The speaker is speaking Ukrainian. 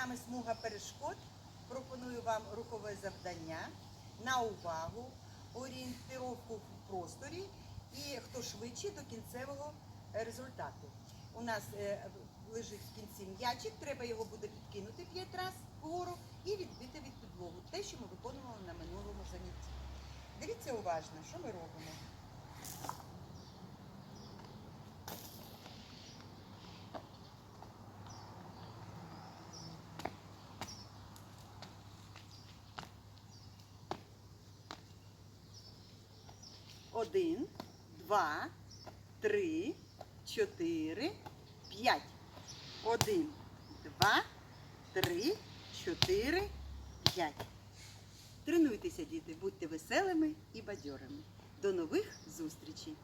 нами смуга перешкод. Пропоную вам рухове завдання на увагу, орієнтировку в просторі і хто швидше до кінцевого е, результату. У нас е, лежить в кінці м'ячик, треба його буде підкинути 5 раз вгору і відбити від підлогу. Те, що ми виконували на минулому занятті. Дивіться уважно, що ми робимо. Один, два, три, чотири, п'ять. Один, два, три, чотири, п'ять. Тренуйтеся, діти, будьте веселими і бадьорими. До нових зустрічей!